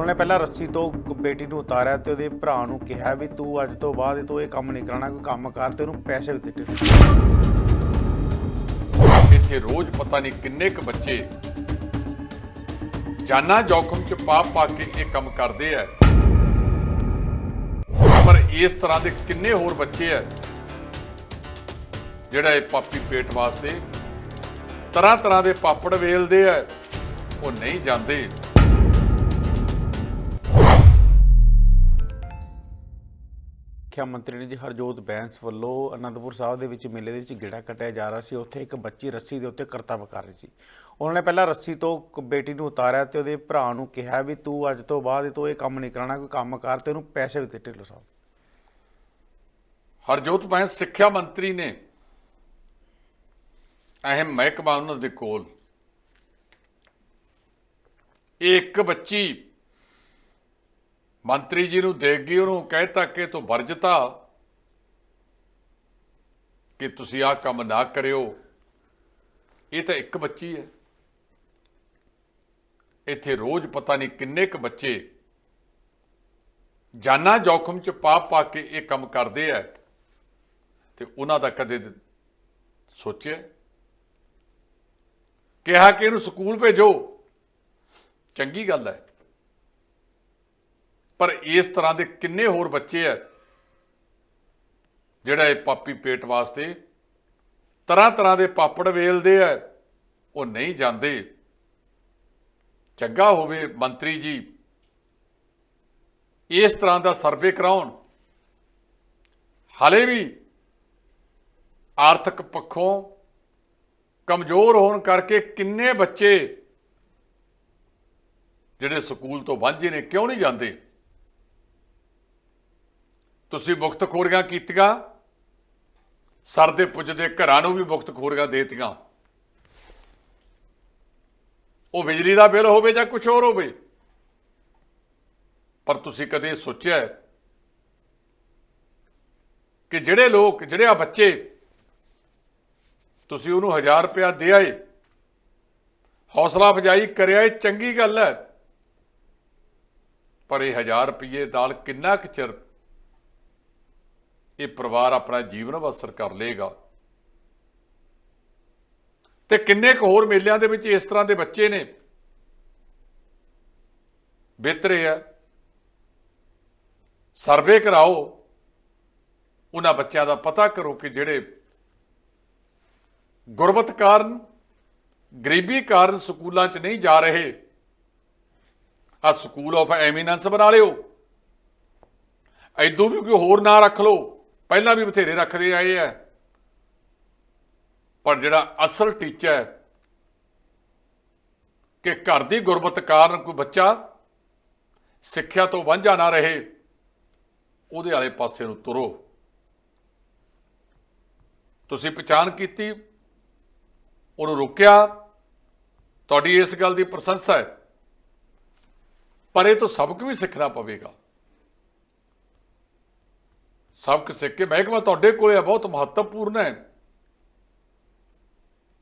ਉਹਨੇ ਪਹਿਲਾਂ ਰੱਸੀ ਤੋਂ ਬੇਟੀ ਨੂੰ ਉਤਾਰਿਆ ਤੇ ਉਹਦੇ ਭਰਾ ਨੂੰ ਕਿਹਾ ਵੀ ਤੂੰ ਅੱਜ ਤੋਂ ਬਾਅਦ ਤੂੰ ਇਹ ਕੰਮ ਨਹੀਂ ਕਰਨਾ ਕੋਈ ਕੰਮ ਕਰ ਤੇ ਉਹਨੂੰ ਪੈਸੇ ਵੀ ਦਿੱਤੇ। ਇੱਥੇ ਰੋਜ਼ ਪਤਾ ਨਹੀਂ ਕਿੰਨੇ ਕੁ ਬੱਚੇ ਜਾਨਾਂ ਜੋਖਮ ਚ ਪਾਪ ਪਾ ਕੇ ਇਹ ਕੰਮ ਕਰਦੇ ਆ। ਪਰ ਇਸ ਤਰ੍ਹਾਂ ਦੇ ਕਿੰਨੇ ਹੋਰ ਬੱਚੇ ਆ ਜਿਹੜਾ ਇਹ ਪਾਪੀ ਪੇਟ ਵਾਸਤੇ ਤਰ੍ਹਾਂ ਤਰ੍ਹਾਂ ਦੇ ਪਾਪੜ ਵੇਲਦੇ ਆ, ਉਹ ਨਹੀਂ ਜਾਂਦੇ। ਸਿੱਖਿਆ ਮੰਤਰੀ ਨੇ ਜੀ ਹਰਜੋਤ ਬੈਂਸ ਵੱਲੋਂ ਅਨੰਦਪੁਰ ਸਾਹਿਬ ਦੇ ਵਿੱਚ ਮੇਲੇ ਦੇ ਵਿੱਚ ਗੇੜਾ ਕੱਟਿਆ ਜਾ ਰਿਹਾ ਸੀ। ਉੱਥੇ ਇੱਕ ਬੱਚੀ ਰੱਸੀ ਦੇ ਉੱਤੇ ਕਰਤੱਵ ਕਰ ਰਹੀ ਸੀ। ਉਹਨਾਂ ਨੇ ਪਹਿਲਾਂ ਰੱਸੀ ਤੋਂ ਬੇਟੀ ਨੂੰ ਉਤਾਰਿਆ ਤੇ ਉਹਦੇ ਭਰਾ ਨੂੰ ਕਿਹਾ ਵੀ ਤੂੰ ਅੱਜ ਤੋਂ ਬਾਅਦ ਤੂੰ ਇਹ ਕੰਮ ਨਹੀਂ ਕਰਨਾ ਕੋਈ ਕੰਮ ਕਰ ਤੇ ਉਹਨੂੰ ਪੈਸੇ ਵੀ ਦਿੱਤੇ ਢਿੱਲੋਂ ਸਾਹਿਬ। ਹਰਜੋਤ ਬੈਂਸ ਸਿੱਖਿਆ ਮੰਤਰੀ ਨੇ ਅਹਿਮ ਮਹਿਕਮਾ ਉਹਨਾਂ ਦੇ ਕੋਲ। ਇੱਕ ਬੱਚੀ ਮੰਤਰੀ ਜੀ ਨੂੰ ਦੇਖ ਗਈ ਉਹਨੂੰ ਕਹਿਤਾ ਕਿ ਤੂੰ ਵਰਜਤਾ ਕਿ ਤੁਸੀਂ ਆਹ ਕੰਮ ਨਾ ਕਰਿਓ। ਇਹ ਤਾਂ ਇੱਕ ਬੱਚੀ ਹੈ। ਇੱਥੇ ਰੋਜ਼ ਪਤਾ ਨਹੀਂ ਕਿੰਨੇ ਕੁ ਬੱਚੇ ਜਾਨਾਂ ਜੋਖਮ ਚ ਪਾਪ ਪਾ ਕੇ ਇਹ ਕੰਮ ਕਰਦੇ ਆ ਤੇ ਉਹਨਾਂ ਦਾ ਕਦੇ ਸੋਚਿਆ? ਕਿਹਾ ਕਿ ਇਹਨੂੰ ਸਕੂਲ ਭੇਜੋ। ਚੰਗੀ ਗੱਲ ਹੈ। ਪਰ ਇਸ ਤਰ੍ਹਾਂ ਦੇ ਕਿੰਨੇ ਹੋਰ ਬੱਚੇ ਆ ਜਿਹੜਾ ਇਹ ਪਾਪੀ ਪੇਟ ਵਾਸਤੇ ਤਰ੍ਹਾਂ ਤਰ੍ਹਾਂ ਦੇ ਪਾਪੜ ਵੇਲਦੇ ਆ, ਉਹ ਨਹੀਂ ਜਾਂਦੇ। ਚੰਗਾ ਹੋਵੇ ਮੰਤਰੀ ਜੀ, ਇਸ ਤਰ੍ਹਾਂ ਦਾ ਸਰਵੇ ਕਰਾਉਣ। ਹਾਲੇ ਵੀ ਆਰਥਿਕ ਪੱਖੋਂ ਕਮਜ਼ੋਰ ਹੋਣ ਕਰਕੇ ਕਿੰਨੇ ਬੱਚੇ ਜਿਹੜੇ ਸਕੂਲ ਤੋਂ ਵਾਂਝੇ ਨੇ, ਕਿਉਂ ਨਹੀਂ ਜਾਂਦੇ? ਤੁਸੀਂ ਮੁਕਤ ਖੋਰੀਆਂ ਕੀਤੀਆਂ? ਸਰ ਦੇ ਪੁੱਜਦੇ ਘਰਾਂ ਨੂੰ ਵੀ ਮੁਕਤ ਖੋਰੀਆਂ ਦੇਤੀਆਂ। ਉਹ ਬਿਜਲੀ ਦਾ ਬਿੱਲ ਹੋਵੇ ਜਾਂ ਕੁਝ ਹੋਰ ਹੋਵੇ। ਪਰ ਤੁਸੀਂ ਕਦੇ ਸੋਚਿਆ ਕਿ ਜਿਹੜੇ ਲੋਕ, ਜਿਹੜੇ ਆ ਬੱਚੇ, ਤੁਸੀਂ ਉਹਨੂੰ 1000 ਰੁਪਇਆ ਦੇ ਆਏ, ਹੌਸਲਾ ਅਫਜਾਈ ਕਰਿਆ, ਇਹ ਚੰਗੀ ਗੱਲ ਹੈ। ਪਰ ਇਹ 1000 ਰੁਪਏ ਨਾਲ ਕਿੰਨਾ ਕੁ ਚਿਰ ਇਹ ਪਰਿਵਾਰ ਆਪਣਾ ਜੀਵਨ ਬਸਰ ਕਰ ਲੇਗਾ ਤੇ ਕਿੰਨੇ ਕੁ ਹੋਰ ਮੇਲਿਆਂ ਦੇ ਵਿੱਚ ਇਸ ਤਰ੍ਹਾਂ ਦੇ ਬੱਚੇ ਨੇ? ਬਿਹਤਰੇ ਆ ਸਰਵੇ ਕਰਾਓ। ਉਹਨਾਂ ਬੱਚਿਆਂ ਦਾ ਪਤਾ ਕਰੋ ਕਿ ਜਿਹੜੇ ਗੁਰਬਤ ਕਾਰਨ, ਗਰੀਬੀ ਕਾਰਨ ਸਕੂਲਾਂ 'ਚ ਨਹੀਂ ਜਾ ਰਹੇ ਆ ਸਕੂਲ ਆਫ ਐਮੀਨੈਂਸ ਬਣਾ ਲਿਓ। ਐਦੋਂ ਵੀ ਕੋਈ ਹੋਰ ਨਾਂ ਰੱਖ ਲਓ। ਪਹਿਲਾਂ ਵੀ ਬਥੇਰੇ ਰੱਖਦੇ ਆਏ ਆ। ਪਰ ਜਿਹੜਾ ਅਸਲ ਟੀਚਾ ਹੈ ਕਿ ਘਰ ਦੀ ਗੁਰਬਤ ਕਾਰਨ ਕੋਈ ਬੱਚਾ ਸਿੱਖਿਆ ਤੋਂ ਵਾਂਝਾ ਨਾ ਰਹੇ, ਉਹਦੇ ਵਾਲੇ ਪਾਸੇ ਨੂੰ ਤੁਰੋ। ਤੁਸੀਂ ਪਛਾਣ ਕੀਤੀ, ਉਹਨੂੰ ਰੋਕਿਆ, ਤੁਹਾਡੀ ਇਸ ਗੱਲ ਦੀ ਪ੍ਰਸ਼ੰਸਾ ਹੈ। ਪਰ ਇਹ ਤੋਂ ਸਬਕ ਵੀ ਸਿੱਖਣਾ ਪਵੇਗਾ। ਸਬਕ ਸਿੱਖ ਕੇ ਮਹਿਕਮਾ ਤੁਹਾਡੇ ਕੋਲੇ ਆ, ਬਹੁਤ ਮਹੱਤਵਪੂਰਨ ਹੈ।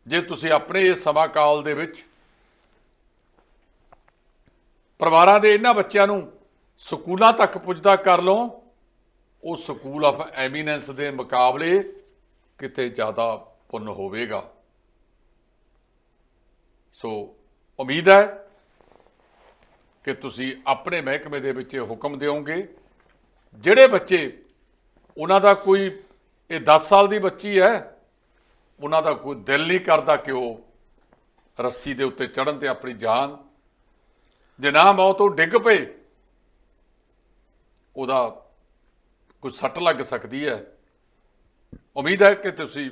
ਜੇ ਤੁਸੀਂ ਆਪਣੇ ਇਸ ਸਮਾਂ ਕਾਲ ਦੇ ਵਿੱਚ ਪਰਿਵਾਰਾਂ ਦੇ ਇਹਨਾਂ ਬੱਚਿਆਂ ਨੂੰ ਸਕੂਲਾਂ ਤੱਕ ਪੁੱਜਦਾ ਕਰ ਲਓ, ਉਹ ਸਕੂਲ ਆਫ ਐਮੀਨੈਂਸ ਦੇ ਮੁਕਾਬਲੇ ਕਿਤੇ ਜ਼ਿਆਦਾ ਪੁੰਨ ਹੋਵੇਗਾ। ਸੋ ਉਮੀਦ ਹੈ ਕਿ ਤੁਸੀਂ ਆਪਣੇ ਮਹਿਕਮੇ ਦੇ ਵਿੱਚ ਇਹ ਹੁਕਮ ਦਿਓਗੇ। ਜਿਹੜੇ ਬੱਚੇ ਉਹਨਾਂ ਦਾ ਕੋਈ, ਇਹ 10 ਸਾਲ ਦੀ ਬੱਚੀ ਹੈ, ਉਹਨਾਂ ਦਾ ਕੋਈ ਦਿਲ ਨਹੀਂ ਕਰਦਾ ਕਿ ਉਹ ਰੱਸੀ ਦੇ ਉੱਤੇ ਚੜਨ ਤੇ ਆਪਣੀ ਜਾਨ, ਜੇ ਨਾ ਮੌਤ ਉਹ ਡਿੱਗ ਪਏ, ਉਹਦਾ ਕੋਈ ਸੱਟ ਲੱਗ ਸਕਦੀ ਹੈ। ਉਮੀਦ ਹੈ ਕਿ ਤੁਸੀਂ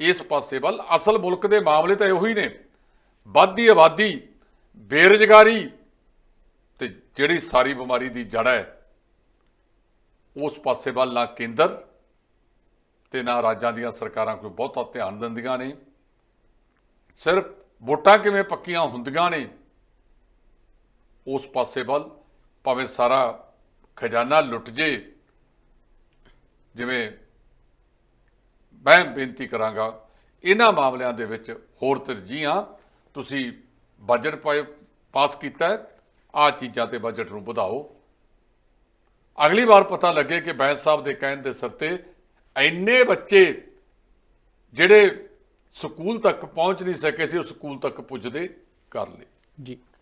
ਇਸ ਪਾਸੇ ਵੱਲ, ਅਸਲ ਮੁਲਕ ਦੇ ਮਾਮਲੇ ਤਾਂ ਇਹੋ ਹੀ ਨੇ ਵੱਧਦੀ ਆਬਾਦੀ, ਬੇਰੁਜ਼ਗਾਰੀ ਤੇ ਜਿਹੜੀ ਸਾਰੀ ਬਿਮਾਰੀ ਦੀ ਜੜ ਹੈ ਉਸ ਪਾਸੇ ਵੱਲ ਨਾ ਕੇਂਦਰ ਤੇ ਨਾ ਰਾਜਾਂ ਦੀਆਂ ਸਰਕਾਰਾਂ ਕੋਈ ਬਹੁਤਾ ਧਿਆਨ ਦਿੰਦੀਆਂ ਨੇ। ਸਿਰਫ ਵੋਟਾਂ ਕਿਵੇਂ ਪੱਕੀਆਂ ਹੁੰਦੀਆਂ ਨੇ, ਉਸ ਪਾਸੇ ਵੱਲ ਭਾਵੇਂ ਸਾਰਾ ਖਜ਼ਾਨਾ ਲੁੱਟ ਜੇ, ਜਿਵੇਂ ਮੈਂ ਬੇਨਤੀ ਕਰਾਂਗਾ, ਇਹਨਾਂ ਮਾਮਲਿਆਂ ਦੇ ਵਿੱਚ ਹੋਰ ਤਰਜੀਹਾਂ ਤੁਸੀਂ ਬਜਟ ਪਾਏ- ਪਾਸ ਕੀਤਾ ਹੈ ਆ ਚੀਜ਼ਾਂ ਤੇ ਬਜਟ ਨੂੰ ਵਧਾਓ। ਅਗਲੀ ਵਾਰ ਪਤਾ ਲੱਗੇ ਕਿ ਬੈਂਸ ਸਾਹਿਬ ਦੇ ਕਹਿਣ ਦੇ ਸਿਰ ਤੇ ਇੰਨੇ ਬੱਚੇ ਜਿਹੜੇ ਸਕੂਲ ਤੱਕ ਪਹੁੰਚ ਨਹੀਂ ਸਕੇ ਸੀ, ਉਹ ਸਕੂਲ ਤੱਕ ਪੁੱਜਦੇ ਕਰ ਲਏ। ਜੀ।